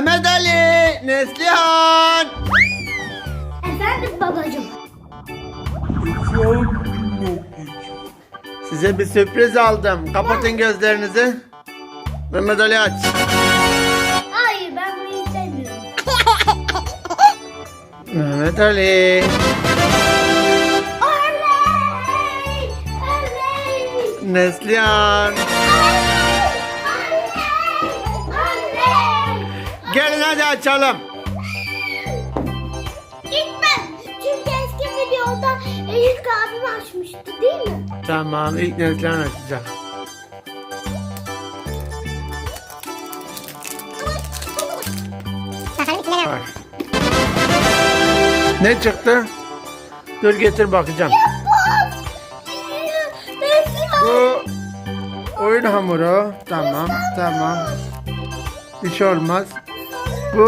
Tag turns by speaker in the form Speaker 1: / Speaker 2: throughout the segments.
Speaker 1: Mehmet Ali, Neslihan.
Speaker 2: Efendim babacığım.
Speaker 1: Size bir sürpriz aldım. Kapatın gözlerinizi. Mehmet Ali aç.
Speaker 2: Hayır ben bunu istemiyorum.
Speaker 1: Mehmet Ali. Neslihan. Gelin hadi açalım.
Speaker 2: Gitmem. Çünkü eski videoda Eyüp abim açmıştı değil mi?
Speaker 1: Tamam ilk Neslihan açacak.
Speaker 3: Bakalım içinde ne var?
Speaker 1: Ne çıktı? Dur getir bakacağım. Bu oyun hamuru. Tamam, tamam. Bir şey olmaz. Bu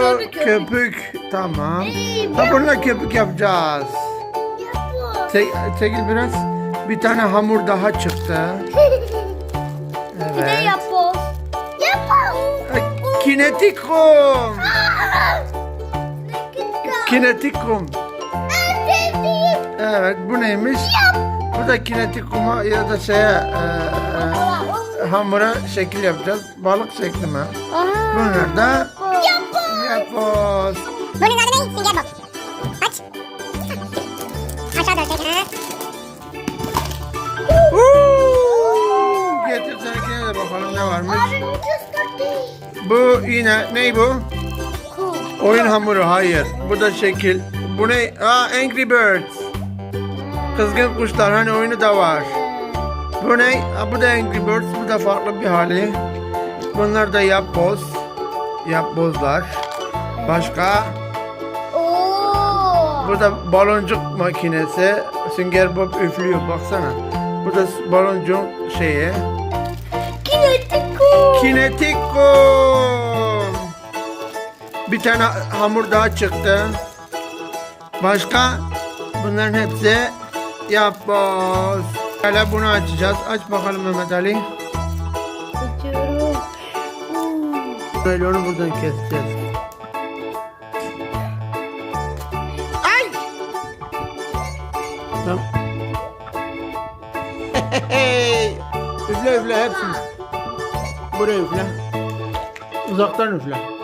Speaker 2: Köpük, köpük.
Speaker 1: Tamam.
Speaker 2: Ey,
Speaker 1: Ha bununla köpük yapacağız. Çek, çekil biraz. Bir tane hamur daha çıktı.
Speaker 2: Bir de
Speaker 1: Evet.
Speaker 2: yapboz. Yapboz.
Speaker 1: Ay, Kinetik kum. Kinetik kum.
Speaker 2: En sevdiğim.
Speaker 1: Evet bu neymiş? Bu da kinetik kuma ya da şeye e, e, hamura şekil yapacağız. Balık şekli mi? Bunlar da
Speaker 2: Yapboz.
Speaker 1: yapboz.
Speaker 3: Bunun adı ne? Sünger Bob. Aç. Aşağı doğru çek. Ha.
Speaker 1: Uuu! Getir seninkine de bakalım ne varmış.
Speaker 2: Abi bu değil.
Speaker 1: Bu yine ne bu? Oyun hamuru hayır. Bu da şekil. Bu ne? Aa Angry Birds. Kızgın kuşlar hani oyunu da var. Bu ne? Bu da Angry Birds. Bu da farklı bir hali. Bunlar da yapboz. Yapbozlar. Başka?
Speaker 2: Oo.
Speaker 1: Bu da baloncuk makinesi. Sünger Bob üflüyor baksana. Bu da baloncuk şeyi.
Speaker 2: Kinetik cool.
Speaker 1: Kinetik kum. Bir tane hamur daha çıktı. Başka? Bunların hepsi yapboz. Hala bunu açacağız. Aç bakalım Mehmet Ali.
Speaker 2: Açıyorum.
Speaker 1: Böyle onu buradan keseceğiz. Ay! Tamam. üfle üfle hepsini. Buraya üfle. Uzaktan üfle.